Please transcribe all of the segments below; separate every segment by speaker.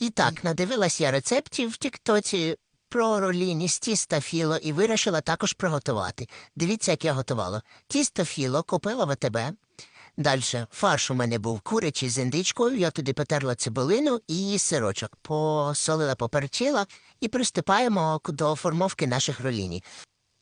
Speaker 1: І так, надивилась я рецептів в Тіктоці про роліні з тіста філо і вирішила також приготувати. Дивіться, як я готувала. Тісто філо купила в АТБ. Далі фарш у мене був курячий з індичкою, я туди потерла цибулину і сирочок, посолила, поперчила і приступаємо до формовки наших роліній.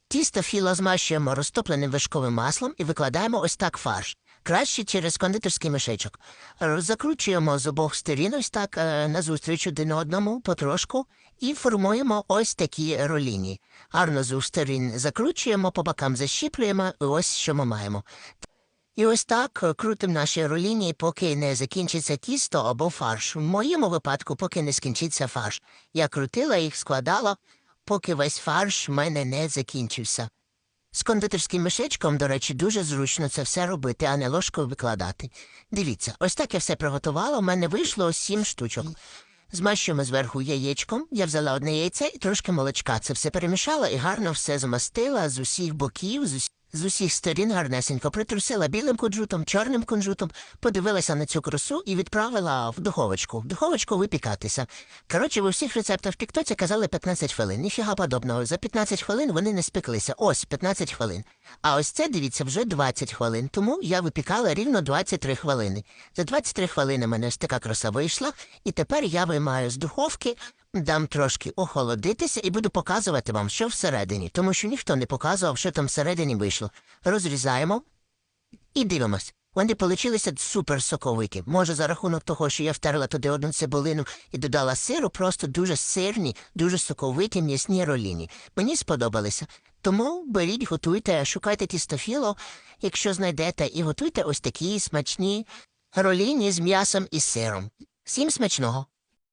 Speaker 1: Тісто філо змащуємо розтопленим вишковим маслом і викладаємо ось так фарш. Краще через кондитерський мішечок. Закручуємо з обох сторін ось так е, назустріч один одному потрошку і формуємо ось такі роліні. Гарно з сторін закручуємо, по бокам защіплюємо, і ось що ми маємо. І ось так крутимо наші роліні, поки не закінчиться тісто або фарш. В моєму випадку, поки не скінчиться фарш. Я крутила їх, складала, поки весь фарш в мене не закінчився. З кондитерським мішечком, до речі, дуже зручно це все робити, а не ложкою викладати. Дивіться, ось так я все приготувала, у мене вийшло сім штучок. Змащуємо зверху яєчком, я взяла одне яйце і трошки молочка. Це все перемішала і гарно все змастила з усіх боків, з усіх. З усіх сторін гарнесенько притрусила білим кунжутом, чорним кунжутом, подивилася на цю красу і відправила в духовочку. В духовочку випікатися. Коротше, в усіх рецептах в Тіктоці казали 15 хвилин. Ніфіга подобного. За 15 хвилин вони не спеклися. Ось 15 хвилин. А ось це, дивіться, вже 20 хвилин. Тому я випікала рівно 23 хвилини. За 23 хвилини мене ось така краса вийшла, і тепер я виймаю з духовки, дам трошки охолодитися і буду показувати вам, що всередині, тому що ніхто не показував, що там всередині вийшло. Розрізаємо і дивимось. Вони получилися супер соковиті. Може, за рахунок того, що я втерла туди одну цибулину і додала сиру, просто дуже сирні, дуже соковиті м'ясні роліні. Мені сподобалися. Тому беріть, готуйте, шукайте тістофіло, якщо знайдете, і готуйте ось такі смачні роліні з м'ясом і сиром. Всім смачного!